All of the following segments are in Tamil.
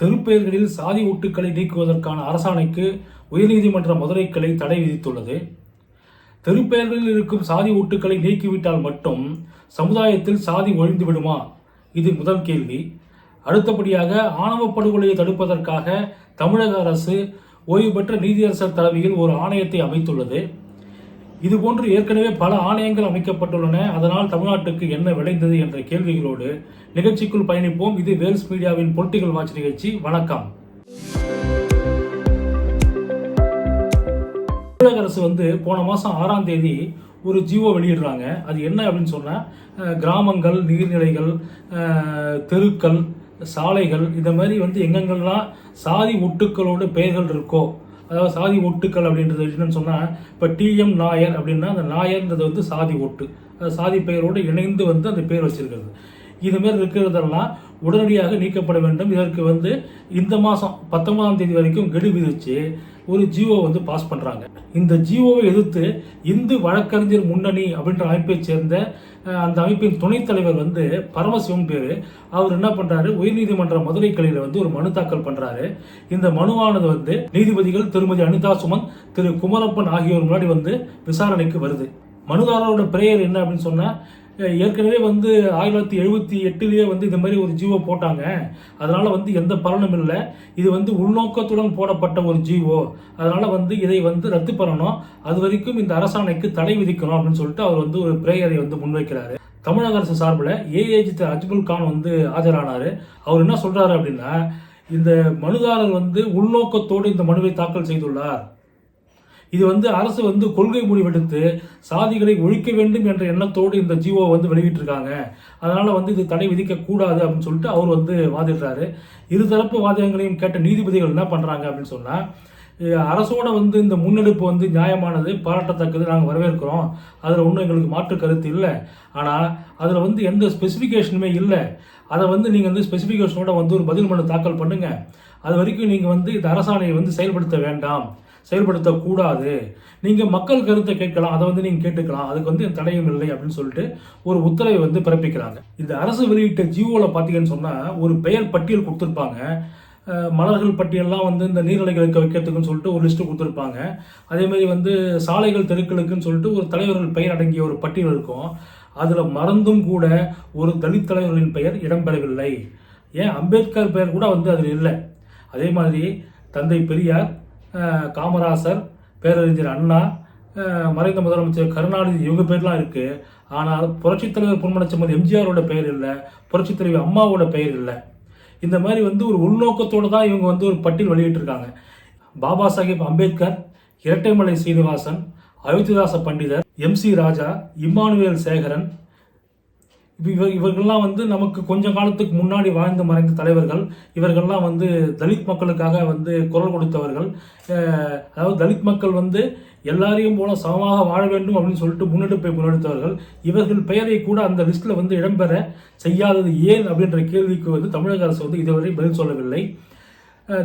தெருப்பெயர்களில் சாதி ஓட்டுக்களை நீக்குவதற்கான அரசாணைக்கு உயர்நீதிமன்ற மதுரை கிளை தடை விதித்துள்ளது. தெருப்பெயர்களில் இருக்கும் சாதி ஓட்டுக்களை நீக்கிவிட்டால் மட்டும் சமுதாயத்தில் சாதி ஒழிந்து விடுமா? இது முதல் கேள்வி. அடுத்தபடியாக ஆணவ படுகொலையை தடுப்பதற்காக தமிழக அரசு ஓய்வு பெற்ற நீதியரசர் தலைமையில் ஒரு ஆணையத்தை அமைத்துள்ளது. இதுபோன்று ஏற்கனவே பல ஆணையங்கள் அமைக்கப்பட்டுள்ளன. அதனால் தமிழ்நாட்டுக்கு என்ன விளைந்தது என்ற கேள்விகளோடு நிகழ்ச்சிக்குள் பயணிப்போம். இது வேல்ஸ் மீடியாவின் பொலிட்டிக்கல் வாட்ச் நிகழ்ச்சி. வணக்கம். தமிழக அரசு வந்து போன மாதம் ஆறாம் தேதி ஒரு ஜிஓ வெளியிடுறாங்க. அது என்ன அப்படின்னு சொன்னால் கிராமங்கள் நீர்நிலைகள் தெருக்கள் சாலைகள் இந்த மாதிரி வந்து எங்கெங்கெல்லாம் சாதி ஒட்டுக்களோட பெயர்கள் இருக்கோ அதாவது சாதி ஒட்டுக்கள் அப்படின்றது என்னன்னு சொன்னால் இப்போ டிஎம் நாயர் அப்படின்னா அந்த நாயர்ன்றது வந்து சாதி ஒட்டு. சாதி பெயரோடு இணைந்து வந்து அந்த பேர் வச்சிருக்கிறது. இதுமாரி இருக்கிறதெல்லாம் உடனடியாக நீக்கப்பட வேண்டும். இதற்கு வந்து இந்த மாதம் பத்தொன்பதாம் தேதி வரைக்கும் கெடு விதிச்சு ஒரு ஜியோ வந்து பாஸ் பண்ணுறாங்க இந்த ஜியோவை எதிர்த்து இந்து வழக்கறிஞர் முன்னணி அப்படின்ற அமைப்பை சேர்ந்த அந்த அமைப்பின் துணைத் தலைவர் வந்து பரமசிவம் பேர் அவர் என்ன பண்ணுறாரு உயர்நீதிமன்ற மதுரை கிளையில் வந்து ஒரு மனு தாக்கல் பண்ணுறாரு இந்த மனுவானது வந்து நீதிபதிகள் திருமதி அனிதா சுமன் திரு குமரப்பன் ஆகியோர் முன்னாடி வந்து விசாரணைக்கு வருது. மனுதாரரோட பிரேயர் என்ன அப்படின்னு சொன்னால் ஏற்கனவே வந்து ஆயிரத்தி தொள்ளாயிரத்தி எழுபத்தி எட்டுலேயே வந்து இந்த மாதிரி ஒரு ஜீவோ போட்டாங்க. அதனால் வந்து எந்த பலனும் இல்லை. இது வந்து உள்நோக்கத்துடன் போடப்பட்ட ஒரு ஜீவோ. அதனால் வந்து இதை வந்து ரத்து பண்ணணும். அது வரைக்கும் இந்த அரசாணைக்கு தடை விதிக்கணும் அப்படின்னு சொல்லிட்டு அவர் வந்து ஒரு பிரேயரை வந்து முன்வைக்கிறாரு. தமிழக அரசு சார்பில் ஏஏஜி அஜ்புல் கான் வந்து ஆஜரானார். அவர் என்ன சொல்கிறாரு அப்படின்னா இந்த மனுதாரர் வந்து உள்நோக்கத்தோடு இந்த மனுவை தாக்கல் செய்துள்ளார். இது வந்து அரசு வந்து கொள்கை முடிவெடுத்து சாதிகளை ஒழிக்க வேண்டும் என்ற எண்ணத்தோடு இந்த ஜிஓ வந்து வெளியிட்டிருக்காங்க. அதனால் வந்து இது தடை விதிக்க கூடாது அப்படின்னு சொல்லிட்டு அவர் வந்து வாதிடுறாரு. இருதரப்பு வாதங்களையும் கேட்ட நீதிபதிகள் என்ன பண்ணுறாங்க அப்படின்னு சொன்னால் அரசோட வந்து இந்த முன்னெடுப்பு வந்து நியாயமானது பாராட்டத்தக்கது நாங்கள் வரவேற்கிறோம். அதில் ஒன்றும் எங்களுக்கு மாற்று கருத்து இல்லை. ஆனால் அதில் வந்து எந்த ஸ்பெசிஃபிகேஷனுமே இல்லை. அதை வந்து நீங்கள் வந்து ஸ்பெசிஃபிகேஷனோட வந்து ஒரு பதில் மனு தாக்கல் பண்ணுங்கள் அது வரைக்கும் நீங்கள் வந்து இந்த அரசாணையை வந்து செயல்படுத்த வேண்டாம். செயல்படுத்தக்கூடாது. நீங்கள் மக்கள் கருத்தை கேட்கலாம் அதை வந்து நீங்கள் கேட்டுக்கலாம். அதுக்கு வந்து தடையும் இல்லை அப்படின்னு சொல்லிட்டு ஒரு உத்தரவை வந்து பிறப்பிக்கிறாங்க. இந்த அரசு வெளியிட்ட ஜியோவில் பார்த்தீங்கன்னு சொன்னால் ஒரு பெயர் பட்டியல் கொடுத்துருப்பாங்க. மலர்கள் பட்டியல்லாம் வந்து இந்த நீர்நிலைகளுக்கு வைக்கிறதுக்குன்னு சொல்லிட்டு ஒரு லிஸ்ட்டு கொடுத்துருப்பாங்க. அதே மாதிரி வந்து சாலைகள் தெருக்களுக்குன்னு சொல்லிட்டு ஒரு தலைவர்கள் பெயர் அடங்கிய ஒரு பட்டியல் இருக்கும். அதில் மறந்தும் கூட ஒரு தலித் தலைவர்களின் பெயர் இடம்பெறவில்லை. ஏன்? அம்பேத்கர் பெயர் கூட வந்து அதில் இல்லை. அதே மாதிரி தந்தை பெரியார் காமராசர் பேரறிஞர் அண்ணா மறைந்த முதலமைச்சர் கருணாநிதி இவங்க பேர்லாம் இருக்குது ஆனால் புரட்சித் தலைவர் பொன்மனச்செம்மல் எம்ஜிஆரோட பெயர் இல்லை புரட்சித் தலைவர் அம்மாவோட பெயர் இல்லை. இந்த மாதிரி வந்து ஒரு உள்நோக்கத்தோடு தான் இவங்க வந்து ஒரு பட்டியல் வெளியிட்டிருக்காங்க. பாபா சாஹேப் அம்பேத்கர் இரட்டைமலை சீனிவாசன் அயோத்திதாச பண்டிதர் எம் சி ராஜா இம்மானுவேல் சேகரன் இவ இவர்கள்லாம் வந்து நமக்கு கொஞ்ச காலத்துக்கு முன்னாடி வாழ்ந்து மறைந்த தலைவர்கள். இவர்கள்லாம் வந்து தலித் மக்களுக்காக வந்து குரல் கொடுத்தவர்கள். அதாவது தலித் மக்கள் வந்து எல்லாரையும் போல சமமாக வாழ வேண்டும் அப்படின்னு சொல்லிட்டு முன்னெடுப்பை முன்னெடுத்தவர்கள். இவர்கள் பெயரை கூட அந்த லிஸ்ட்டில் வந்து இடம்பெற செய்யாதது ஏன் அப்படின்ற கேள்விக்கு வந்து தமிழக அரசு வந்து இதுவரை பதில் சொல்லவில்லை.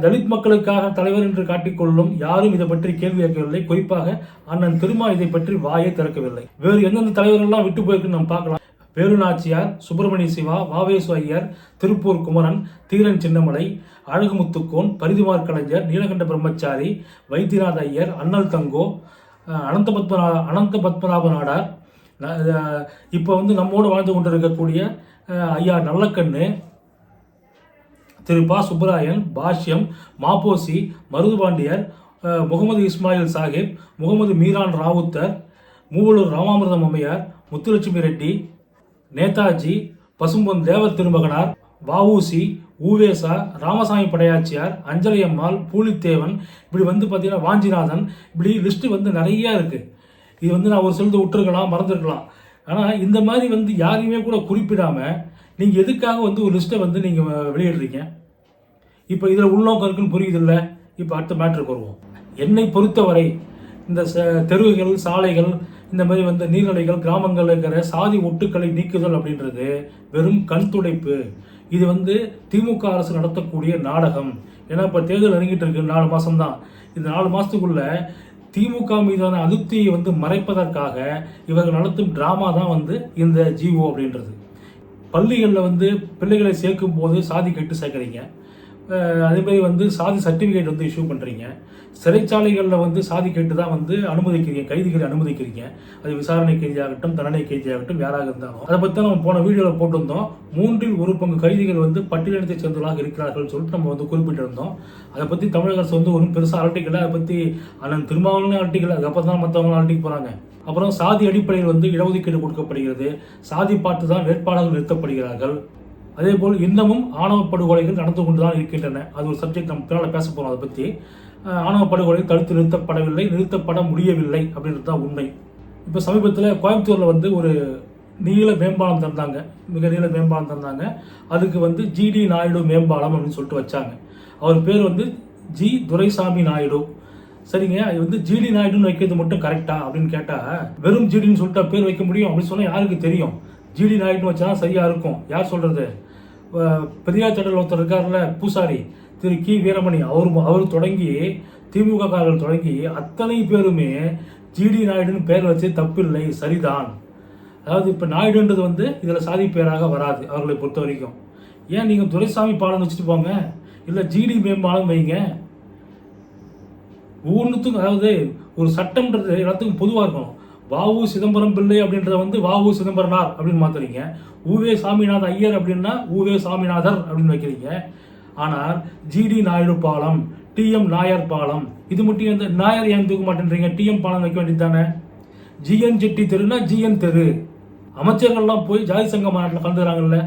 தலித் மக்களுக்காக தலைவர் என்று காட்டிக்கொள்ளும் யாரும் இதை பற்றி கேள்வி கேட்கவில்லை. குறிப்பாக அண்ணன் திருமா இதை பற்றி வாயை திறக்கவில்லை. வேறு எந்தெந்த தலைவர்கள்லாம் விட்டு போயிருக்குன்னு நம்ம பார்க்கலாம். வேலுநாச்சியார் சுப்பிரமணிய சிவா வாவேசு ஐயர் திருப்பூர் குமரன் தீரன் சின்னமலை அழகுமுத்துக்கோன் பரிதிமார் கலைஞர் நீலகண்ட பிரம்மச்சாரி வைத்தியநாத ஐயர் அண்ணல் தங்கோ அனந்த பத்மநா அனந்த பத்மநாப நாடார் இப்போ வந்து நம்மோடு வாழ்ந்து கொண்டிருக்கக்கூடிய ஐயா நல்லக்கண்ணு திரு பா. சுப்பராயன் பாஷ்யம் மாப்போசி மருதுபாண்டியர் முகமது இஸ்மாயில் சாஹிப் முகமது மீரான் ராவுத்தர் மூவலூர் ராமாமிர்தம் அம்மையார் முத்துலட்சுமி ரெட்டி நேதாஜி பசும்பொன் தேவர் திருமகனார் வஉசி ஊவேசா ராமசாமி படையாச்சியார் அஞ்சலி அம்மாள் பூலித்தேவன் இப்படி வந்து பார்த்தீங்கன்னா வாஞ்சிநாதன் இப்படி லிஸ்ட்டு வந்து நிறையா இருக்குது இது வந்து நான் ஒரு சிலது விட்டுருக்கலாம் மறந்துருக்கலாம். ஆனால் இந்த மாதிரி வந்து யாரையுமே கூட குறிப்பிடாமல் நீங்கள் எதுக்காக வந்து ஒரு லிஸ்ட்டை வந்து நீங்கள் வெளியிடுறீங்க? இப்போ இதில் உள்நோக்கம் இருக்குன்னு புரியுதில்ல? இப்போ அடுத்த மேட்ருக்கு வருவோம். என்னை பொறுத்தவரை இந்த ச- தெருவுகள் சாலைகள் இந்த மாதிரி வந்து நீர்நிலைகள் கிராமங்களில் இருக்கிற சாதி ஒட்டுக்களை நீக்குதல் அப்படின்றது வெறும் கண் துடைப்பு. இது வந்து திமுக அரசு நடத்தக்கூடிய நாடகம். ஏன்னா இப்போ தேர்தல் நெருங்கிட்டு இருக்கு நாலு மாதம்தான் இந்த நாலு மாதத்துக்குள்ள திமுக மீதான அதிருப்தியை வந்து மறைப்பதற்காக இவர்கள் நடத்தும் ட்ராமா தான் வந்து இந்த ஜிஓ அப்படின்றது. பள்ளிகளில் வந்து பிள்ளைகளை சேர்க்கும் போது சாதி கட்டு சேர்க்குறீங்க அதேமாரி அதே மாதிரி வந்து சாதி சர்டிஃபிகேட் வந்து இஷ்யூ பண்ணுறீங்க சிறைச்சாலைகளில் வந்து சாதி கேட்டு தான் வந்து அனுமதிக்கிறீங்க கைதிகளை அனுமதிக்கிறீங்க. அது விசாரணை கைதியாகட்டும் தண்டனை கைதியாகட்டும் யாராக இருந்தாலும். அதை பற்றி நம்ம போன வீடியோவில் போட்டிருந்தோம். மூன்றில் ஒரு பங்கு கைதிகள் வந்து பட்டியலினத்தை சேர்ந்தவர்களாக இருக்கிறார்கள் சொல்லிட்டு நம்ம வந்து குறிப்பிட்டிருந்தோம். அதை பற்றி தமிழக அரசு வந்து ஒன்றும் பெருசாக அலட்டிக்கல அதை பற்றி அண்ணன் திருமாவளவனே அலட்டிக்கல அதுக்கப்புறம் தான் மற்றவங்களும் அலட்டிக்கு போகிறாங்க அப்புறம் சாதி அடிப்படையில் வந்து இடஒதுக்கீடு கொடுக்கப்படுகிறது. சாதி பார்த்து தான் வேட்பாளர்கள் நிறுத்தப்படுகிறார்கள். அதே போல் இன்னமும் ஆணவ படுகொலைகள் நடந்து கொண்டு தான் இருக்கின்றன. அது ஒரு சப்ஜெக்ட் நம்ம பின்னால் பேச போகிறோம் அதை பற்றி ஆணவ படுகொலை தடுத்து நிறுத்தப்படவில்லை நிறுத்தப்பட முடியவில்லை அப்படின்றது தான் உண்மை. இப்போ சமீபத்தில் கோயம்புத்தூரில் வந்து ஒரு நீள மேம்பாலம் தந்தாங்க. மிக நீள மேம்பாலம் தந்தாங்க. அதுக்கு வந்து ஜிடி நாயுடு மேம்பாலம் அப்படின்னு சொல்லிட்டு வச்சாங்க. அவர் பேர் வந்து ஜி துரைசாமி நாயுடு. சரிங்க அது வந்து ஜிடி நாயுடுன்னு வைக்கிறது மட்டும் கரெக்டா அப்படின்னு கேட்டால் வெறும் ஜிடின்னு சொல்லிட்டு பேர் வைக்க முடியும் அப்படின்னு சொன்னால் யாருக்கு தெரியும்? ஜிடி நாயுடுன்னு வச்சா சரியாக இருக்கும். யார் சொல்கிறது பெரியார் திடல் ஒருத்தர் இருக்கார்ல பூசாரி. திரு கி. வீரமணி. அவர் அவர் தொடங்கி திமுக காரர்கள் தொடங்கி அத்தனை பேருமே ஜிடி நாயுடுன்னு பேர் வச்சு தப்பில்லை. சரிதான். அதாவது இப்போ நாயுடுன்றது வந்து இதில் சாதி பேராக வராது அவர்களை பொறுத்த வரைக்கும். ஏன் நீங்கள் துரைசாமி பாலம் வச்சுட்டு போங்க? இல்லை ஜிடி மேம்பாலம் வைங்க. ஒவ்வொன்றுத்துக்கும் அதாவது ஒரு சட்டம்ன்றது எல்லாத்துக்கும் பொதுவாக இருக்கணும். வாவு சிதம்பரம் பிள்ளை அப்படின்றத வந்து வாவு சிதம்பரனார் அப்படின்னு மாத்துறீங்க. ஊவே சாமிநாத ஐயர் அப்படின்னா ஊவே சாமிநாதர் அப்படின்னு வைக்கிறீங்க. ஆனால் ஜிடி நாயுடு பாலம் டிஎம் நாயர் பாலம் இது மட்டும் எந்த நாயர் ஏன் தூக்க மாட்டேன்றீங்க? டிஎம் பாலம் வைக்க வேண்டியது தானே ஜிஎன் ஜெட்டி தெருனா ஜிஎன் தெரு. அமைச்சர்கள்லாம் போய் ஜாதி சங்க மாநாட்டில் கலந்துக்கிறாங்கல்ல.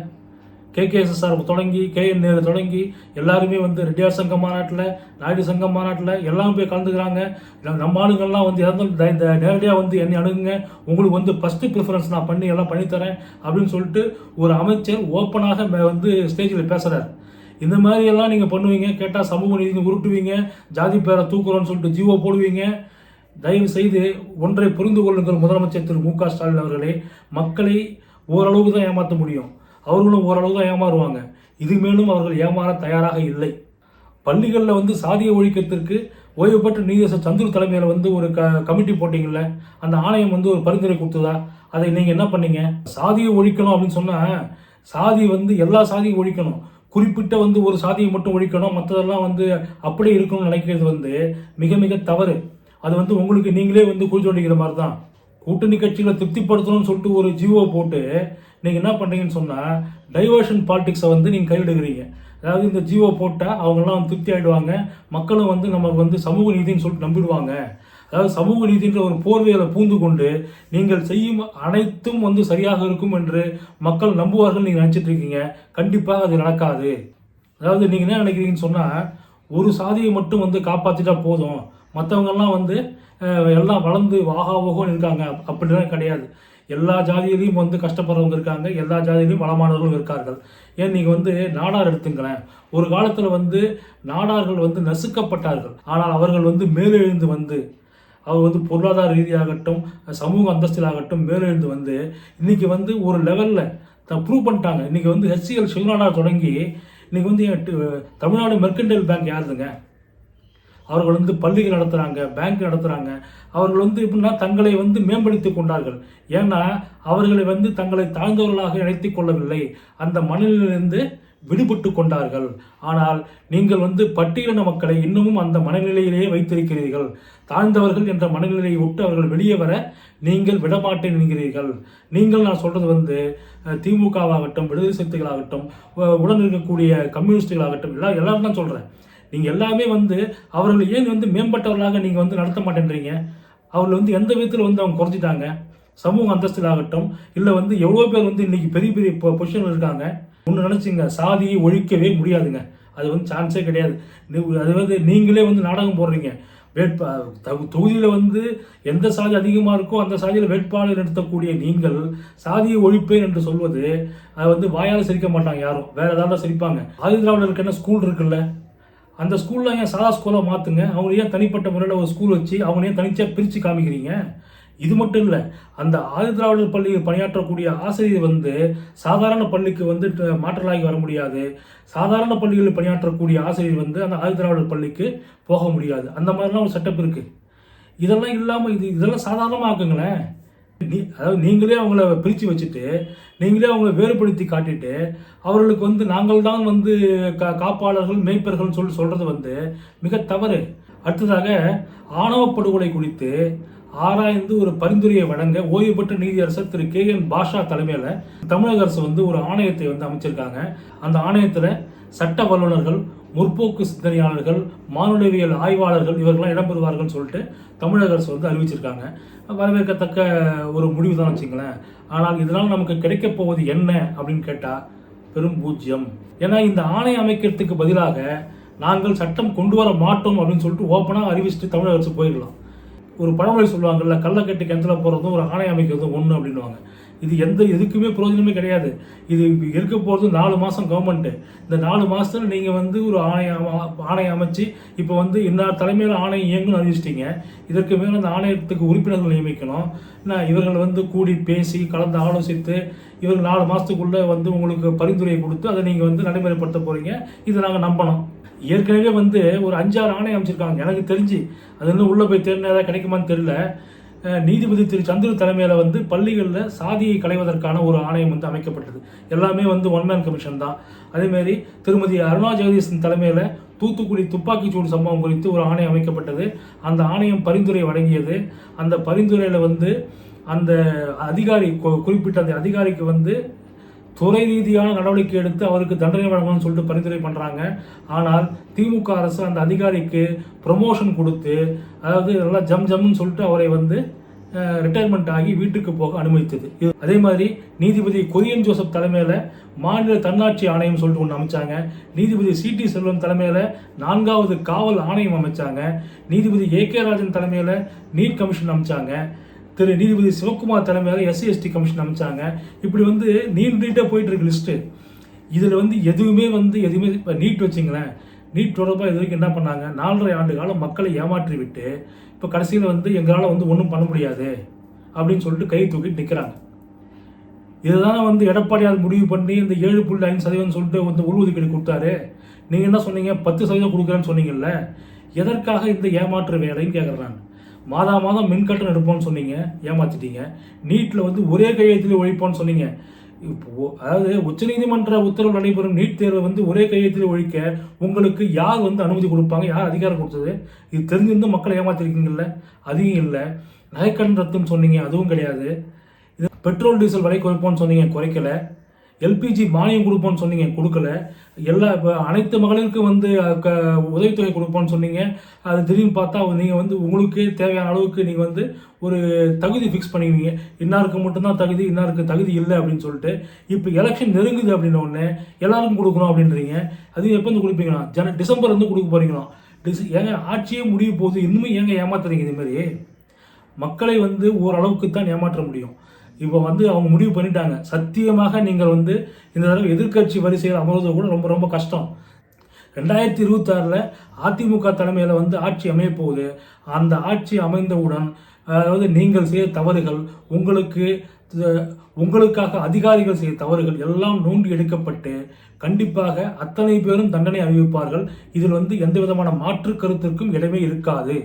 கேகேஎஸ்எஸ்ஆர் தொடங்கி கேஎன் நேரு தொடங்கி எல்லாருமே வந்து ரெட்டியார் சங்கம் மாநாட்டில் நாயுடு சங்கம் மாநாட்டில் எல்லாம் போய் கலந்துக்கிறாங்க. நம்ம- ஆளுங்கள்லாம் வந்து இறந்து நேரடியாக வந்து என்னை அணுகுங்க. உங்களுக்கு வந்து ஃபஸ்ட்டு ப்ரிஃபரன்ஸ் நான் பண்ணி எல்லாம் பண்ணித்தரேன் அப்படின்னு சொல்லிட்டு ஒரு அமைச்சர் ஓப்பனாக வந்து ஸ்டேஜில் பேசுகிறார் இந்த மாதிரி எல்லாம் நீங்கள் பண்ணுவீங்க. கேட்டால் சமூக நீதி உருட்டுவீங்க. ஜாதி பேரை தூக்குறோன்னு சொல்லிட்டு ஜீவோ போடுவீங்க. தயவு செய்து ஒன்றை புரிந்து கொள்ளுங்கள் முதலமைச்சர் திரு மு க ஸ்டாலின் அவர்களே. மக்களை ஓரளவுக்கு தான் ஏமாற்ற முடியும். அவர்களும் ஓரளவு தான் ஏமாறுவாங்க. இது மேலும் அவர்கள் ஏமாற தயாராக இல்லை. பள்ளிகளில் வந்து சாதிய ஒழிக்கத்திற்கு ஓய்வு பெற்ற நீதிசர் சந்துரு தலைமையில் வந்து ஒரு க கமிட்டி போட்டிங்கள்ல அந்த ஆணையம் வந்து ஒரு பரிந்துரை கொடுத்ததா? அதை நீங்கள் என்ன பண்ணீங்க? சாதியை ஒழிக்கணும் அப்படின்னு சொன்னால் சாதி வந்து எல்லா சாதியும் ஒழிக்கணும். குறிப்பிட்ட வந்து ஒரு சாதியை மட்டும் ஒழிக்கணும் மற்றதெல்லாம் வந்து அப்படியே இருக்கணும்னு நினைக்கிறது வந்து மிக மிக தவறு. அது வந்து உங்களுக்கு நீங்களே வந்து குழி தோண்டிக்கிற மாதிரி தான் கூட்டணி கட்சிகளை திருப்திப்படுத்தணும்னு சொல்லிட்டு ஒரு ஜிஓ போட்டு நீங்கள் என்ன பண்ணுறீங்கன்னு சொன்னால் டைவர்ஷன் பாலிடிக்ஸை வந்து நீங்கள் கைவிடுகிறீங்க அதாவது இந்த ஜிஓ போட்டால் அவங்கெல்லாம் வந்து திருப்தி ஆகிடுவாங்க மக்களும் வந்து நமக்கு வந்து சமூக நீதின்னு சொல்லிட்டு நம்பிடுவாங்க. அதாவது சமூக நீதின்ற ஒரு போர்வையில் பூந்து கொண்டு நீங்கள் செய்யும் அனைத்தும் வந்து சரியாக இருக்கும் என்று மக்கள் நம்புவார்கள் நீங்கள் நினச்சிட்டு இருக்கீங்க. கண்டிப்பாக அது நடக்காது. அதாவது நீங்கள் என்ன நினைக்கிறீங்கன்னு சொன்னால் ஒரு சாதியை மட்டும் வந்து காப்பாற்றிட்டா போதும். மற்றவங்கெல்லாம் வந்து எல்லாம் வளர்ந்து வாகாவோகம் இருக்காங்க அப்படிலாம் கிடையாது. எல்லா ஜாதியிலையும் வந்து கஷ்டப்படுறவங்க இருக்காங்க. எல்லா ஜாதியிலையும் வளமானவர்களும் இருக்கார்கள். ஏன் நீங்கள் வந்து நாடார் எடுத்துங்களேன். ஒரு காலத்தில் வந்து நாடார்கள் வந்து நசுக்கப்பட்டார்கள். ஆனால் அவர்கள் வந்து மேலெழுந்து வந்து அவர் வந்து பொருளாதார ரீதியாகட்டும் சமூக அந்தஸ்திலாகட்டும் மேலெழுந்து வந்து இன்னைக்கு வந்து ஒரு லெவலில் த ப்ரூவ் பண்ணிட்டாங்க. இன்றைக்கி வந்து ஹெச்சிஎல் சிவநாடார் தொடங்கி இன்றைக்கி வந்து என் தமிழ்நாடு மெர்கன்டைல் பேங்க் யாருதுங்க? அவர்கள் வந்து பள்ளிகள் நடத்துகிறாங்க பேங்க் நடத்துகிறாங்க அவர்கள் வந்து எப்படின்னா தங்களை வந்து மேம்படுத்தி கொண்டார்கள். ஏன்னா அவர்களை வந்து தங்களை தாழ்ந்தவர்களாக இணைத்துக் கொள்ளவில்லை. அந்த மனநிலையிலிருந்து விடுபட்டு கொண்டார்கள். ஆனால் நீங்கள் வந்து பட்டியலின மக்களை இன்னமும் அந்த மனநிலையிலேயே வைத்திருக்கிறீர்கள். தாழ்ந்தவர்கள் என்ற மனநிலையை விட்டு அவர்கள் வெளியே வர நீங்கள் விடமாட்டேன் என்கிறீர்கள். நீங்கள் நான் சொல்கிறது வந்து திமுகவாகட்டும் விடுதலை சக்திகளாகட்டும் உடன் இருக்கக்கூடிய கம்யூனிஸ்டுகளாகட்டும் எல்லா எல்லாரும் தான் சொல்கிறேன் நீங்கள் எல்லாமே வந்து அவர்கள் ஏன் வந்து மேம்பட்டவர்களாக நீங்கள் வந்து நடத்த மாட்டேன்றீங்க? அவர்கள் வந்து எந்த விதத்தில் வந்து அவங்க குறைச்சிட்டாங்க சமூக அந்தஸ்திலாகட்டும் இல்லை வந்து எவ்வளோ பேர் வந்து இன்றைக்கி பெரிய பெரிய பொசிஷனில் இருக்காங்க? ஒன்று நினச்சிங்க சாதியை ஒழிக்கவே முடியாதுங்க. அது வந்து சான்ஸே கிடையாது. அது வந்து நீங்களே வந்து நாடகம் போடுறீங்க. வேட்பா தகு- வந்து எந்த சாதி அதிகமாக இருக்கோ அந்த சாதியில் வேட்பாளர் நிறுத்தக்கூடிய நீங்கள் சாதியை ஒழிப்பேன் என்று சொல்வது அது வந்து வாயால் சிரிக்க மாட்டாங்க யாரும். வேறு ஏதாவது சிரிப்பாங்க. ஆதி திராவிடருக்கு என்ன ஸ்கூல் இருக்குல்ல? அந்த ஸ்கூலில் ஏன் சாதா ஸ்கூலாக மாற்றுங்க அவங்க ஏன் தனிப்பட்ட முறையில் ஒரு ஸ்கூல் வச்சு அவங்க ஏன் தனிச்சாக பிரித்து காமிக்கிறீங்க? இது மட்டும் இல்லை அந்த ஆதிதிராவிடர் பள்ளியில் பணியாற்றக்கூடிய ஆசிரியர் வந்து சாதாரண பள்ளிக்கு வந்து மாற்றலாகி வர முடியாது. சாதாரண பள்ளிகளில் பணியாற்றக்கூடிய ஆசிரியர் வந்து அந்த ஆதிதிராவிடர் பள்ளிக்கு போக முடியாது. அந்த மாதிரிலாம் ஒரு செட்டப் இருக்குது இதெல்லாம் இல்லாமல் இது இதெல்லாம் சாதாரணமாக ஆக்குங்களேன் நீ அதாவது நீங்களே அவங்கள பிரித்து வச்சுட்டு நீங்களே அவங்கள வேறுபடுத்தி காட்டிட்டு அவர்களுக்கு வந்து நாங்கள் தான் வந்து கா காப்பாளர்கள் மேய்ப்பர்கள் சொல்லி சொல்கிறது வந்து மிக தவறு. அடுத்ததாக ஆணவ படுகொலை குறித்து ஆராய்ந்து ஒரு பரிந்துரையை வழங்க ஓய்வு பெற்ற நீதியரசர் திரு கே என் பாஷா தலைமையில் தமிழக அரசு வந்து ஒரு ஆணையத்தை வந்து அமைச்சிருக்காங்க. அந்த ஆணையத்தில் சட்ட வல்லுநர்கள் முற்போக்கு சிந்தனையாளர்கள் மானுடவியல் ஆய்வாளர்கள் இவர்கள்லாம் இடம்பெறுவார்கள்னு சொல்லிட்டு தமிழக அரசு வந்து அறிவிச்சிருக்காங்க. வரவேற்கத்தக்க ஒரு முடிவு தான் வச்சுங்களேன். ஆனால் இதனால் நமக்கு கிடைக்கப் போவது என்ன அப்படின்னு கேட்டால் பெரும் பூஜ்ஜியம் ஏன்னா இந்த ஆணை அமைக்கிறதுக்கு பதிலாக நாங்கள் சட்டம் கொண்டு வர மாட்டோம் அப்படின்னு சொல்லிட்டு ஓப்பனாக அறிவிச்சுட்டு தமிழக அரசு போயிடலாம். ஒரு பழமொழி சொல்லுவாங்கல்ல கள்ளக்கட்டு கட்டி கிணத்துல போகிறதும் ஒரு ஆணை அமைக்கிறதும் ஒன்று அப்படின்வாங்க இது எந்த எதுக்குமே பிரயோஜனமே கிடையாது. இது இருக்க போகிறது நாலு மாதம் கவர்மெண்ட்டு இந்த நாலு மாதத்தில் நீங்கள் வந்து ஒரு ஆணையம் ஆணையம் அமைச்சு இப்போ வந்து இன்னார் தலைமையில் ஆணையம் இயங்குன்னு அறிவிச்சிட்டிங்க. இதற்கு மேலே அந்த ஆணையத்துக்கு உறுப்பினர்கள் நியமிக்கணும். என்ன இவர்கள் வந்து கூடி பேசி கலந்து ஆலோசித்து இவர்கள் நாலு மாதத்துக்குள்ளே வந்து உங்களுக்கு பரிந்துரையை கொடுத்து அதை நீங்கள் வந்து நடைமுறைப்படுத்த போகிறீங்க இதை நாங்கள் நம்பணும். ஏற்கனவே வந்து ஒரு அஞ்சாறு ஆணையம் அமைச்சிருக்காங்க. எனக்கு தெரிஞ்சு அது இன்னும் உள்ளே போய் தேடினா ஏதாவது கிடைக்குமான்னு தெரியல. நீதிபதி திரு. சந்திர தலைமையில் வந்து பள்ளிகளில் சாதியை களைவதற்கான ஒரு ஆணையம் வந்து அமைக்கப்பட்டது. எல்லாமே வந்து ஒன் மேன் கமிஷன் தான். அதேமாரி திருமதி அருணா ஜெகதீசன் தலைமையில் தூத்துக்குடி துப்பாக்கிச்சூடு சம்பவம் குறித்து ஒரு ஆணையம் அமைக்கப்பட்டது. அந்த ஆணையம் பரிந்துரை வழங்கியது. அந்த பரிந்துரையில் வந்து அந்த அதிகாரி குறிப்பிட்ட அந்த அதிகாரிக்கு வந்து துறை ரீதியான நடவடிக்கை எடுத்து அவருக்கு தண்டனை வழங்கணும்னு சொல்லிட்டு பரிந்துரை பண்ணுறாங்க ஆனால் திமுக அரசு அந்த அதிகாரிக்கு ப்ரொமோஷன் கொடுத்து அதாவது நல்லா ஜம் ஜம்னு சொல்லிட்டு அவரை வந்து ரிட்டையர்மெண்ட் ஆகி வீட்டுக்கு போக அனுமதித்தது. இது அதே மாதிரி நீதிபதி கொரியன் ஜோசப் தலைமையில் மாநில தன்னாட்சி ஆணையம் சொல்லிட்டு ஒன்று அமைச்சாங்க. நீதிபதி சிடி செல்வம் தலைமையில் நான்காவது காவல் ஆணையம் அமைச்சாங்க. நீதிபதி ஏ கே ராஜன் தலைமையில் நீட் கமிஷன் அமைச்சாங்க. திரு நீதிபதி சிவகுமார் தலைமையில் எஸ்சி எஸ்டி கமிஷன் அமைச்சாங்க. இப்படி வந்து நீட் நீட்டாக போயிட்டு இருக்கு லிஸ்ட்டு இதில் வந்து எதுவுமே வந்து எதுவுமே இப்போ நீட் வச்சிங்களேன். நீட் தொடர்பாக இது வரைக்கும் என்ன பண்ணாங்க? நாலரை ஆண்டு காலம் மக்களை ஏமாற்றி விட்டு இப்போ கடைசியில் வந்து எங்களால் வந்து ஒன்றும் பண்ண முடியாது அப்படின்னு சொல்லிட்டு கை தூக்கிட்டு நிற்கிறாங்க இதுதான் வந்து எடப்பாடியார் முடிவு பண்ணி இந்த ஏழு புள்ளி ஐந்து சதவீதம் சொல்லிட்டு வந்து உள்ஒதுக்கீடு கொடுத்தாரு. நீங்கள் என்ன சொன்னீங்க? பத்து சதவீதம் கொடுக்குறேன்னு சொன்னீங்கல்ல. எதற்காக இந்த ஏமாற்று வேலைன்னு கேட்குறேன் நான் மாதா மாதம் மின்கட்டணம் எடுப்போம்னு சொன்னீங்க ஏமாற்றிட்டீங்க நீட்டில் வந்து ஒரே கையெழுத்தில் ஒழிப்போம்னு சொன்னீங்க. இப்போ அதாவது உச்சநீதிமன்ற உத்தரவு நடைபெறும் நீட் தேர்வை வந்து ஒரே கையெழுத்தில் ஒழிக்க உங்களுக்கு யார் வந்து அனுமதி கொடுப்பாங்க? யார் அதிகாரம் கொடுத்தது? இது தெரிஞ்சிருந்து மக்களை ஏமாத்திருக்கீங்கல்ல? அதிகம் இல்லை. நகைக்கடன் ரத்துன்னு சொன்னீங்க அதுவும் கிடையாது. இது பெட்ரோல் டீசல் விலை குறைப்போம்னு சொன்னீங்க குறைக்கல. எல்பிஜி மானியம் கொடுப்போம்னு சொன்னீங்க. கொடுக்கல. எல்லா இப்போ அனைத்து மகளிருக்கும் வந்து க உதவித்தொகை கொடுப்போம்னு சொன்னீங்க. அது திடீர்னு பார்த்தா நீங்கள் வந்து உங்களுக்கு தேவையான அளவுக்கு நீங்கள் வந்து ஒரு தகுதி ஃபிக்ஸ் பண்ணிக்கிறீங்க இன்னாருக்கு மட்டும்தான் தகுதி இன்னாருக்கு தகுதி இல்லை அப்படின்னு சொல்லிட்டு இப்போ எலெக்ஷன் நெருங்குது அப்படின்ன உடனே எல்லாருக்கும் கொடுக்கணும் அப்படின்றீங்க. அது எப்போ வந்து கொடுப்பீங்களா? ஜன டிசம்பர் வந்து கொடுக்க போகிறீங்களா டிஸ் ஏங்க ஆட்சியே முடிய போகுது. இன்னுமே ஏங்க ஏமாத்துறீங்க இது மக்களை வந்து ஓரளவுக்கு தான் ஏமாற்ற முடியும். இப்போ வந்து அவங்க முடிவு பண்ணிட்டாங்க. சத்தியமாக நீங்கள் வந்து இந்த தடவை எதிர்கட்சி வரிசையில் அமர்வது கூட ரொம்ப ரொம்ப கஷ்டம். ரெண்டாயிரத்தி இருபத்தாறில் அதிமுக தலைமையில் வந்து ஆட்சி அமையப்போகுது. அந்த ஆட்சி அமைந்தவுடன் அதாவது நீங்கள் செய்த தவறுகள் உங்களுக்கு உங்களுக்காக அதிகாரிகள் செய்த தவறுகள் எல்லாம் நோண்டி எடுக்கப்பட்டு கண்டிப்பாக அத்தனை பேரும் தண்டனை அறிவிப்பார்கள். இதில் வந்து எந்த விதமான மாற்று கருத்திற்கும் இடமே இருக்காது.